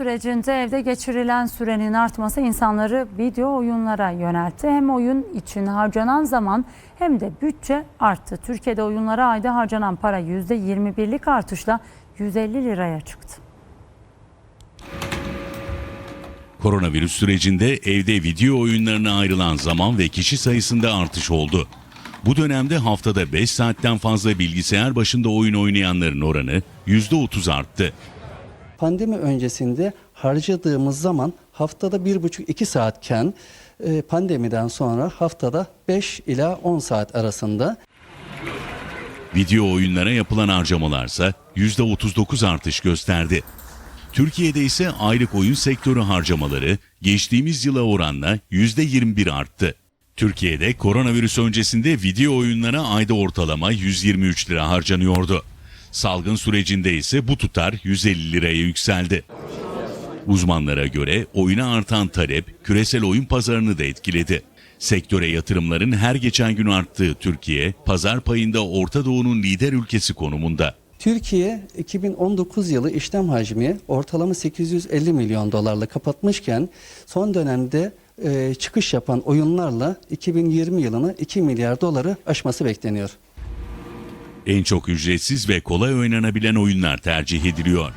sürecinde evde geçirilen sürenin artması insanları video oyunlara yöneltti. Hem oyun için harcanan zaman hem de bütçe arttı. Türkiye'de oyunlara ayda harcanan para %21'lik artışla 150 liraya çıktı. Koronavirüs sürecinde evde video oyunlarına ayrılan zaman ve kişi sayısında artış oldu. Bu dönemde haftada 5 saatten fazla bilgisayar başında oyun oynayanların oranı %30 arttı. Pandemi öncesinde harcadığımız zaman haftada 1,5-2 saatken e, pandemiden sonra haftada 5 ila 10 saat arasında Video oyunlara yapılan harcamalarsa %39 artış gösterdi. Türkiye'de ise aylık oyun sektörü harcamaları geçtiğimiz yıla oranla %21 arttı. Türkiye'de koronavirüs öncesinde video oyunlara ayda ortalama 123 lira harcanıyordu. Salgın sürecinde ise bu tutar 150 liraya yükseldi. Uzmanlara göre oyuna artan talep küresel oyun pazarını da etkiledi. Sektöre yatırımların her geçen gün arttığı Türkiye, pazar payında Orta Doğu'nun lider ülkesi konumunda. Türkiye 2019 yılı işlem hacmi ortalama 850 milyon dolarla kapatmışken son dönemde e, çıkış yapan oyunlarla 2020 yılını 2 milyar doları aşması bekleniyor. En çok ücretsiz ve kolay oynanabilen oyunlar tercih ediliyor.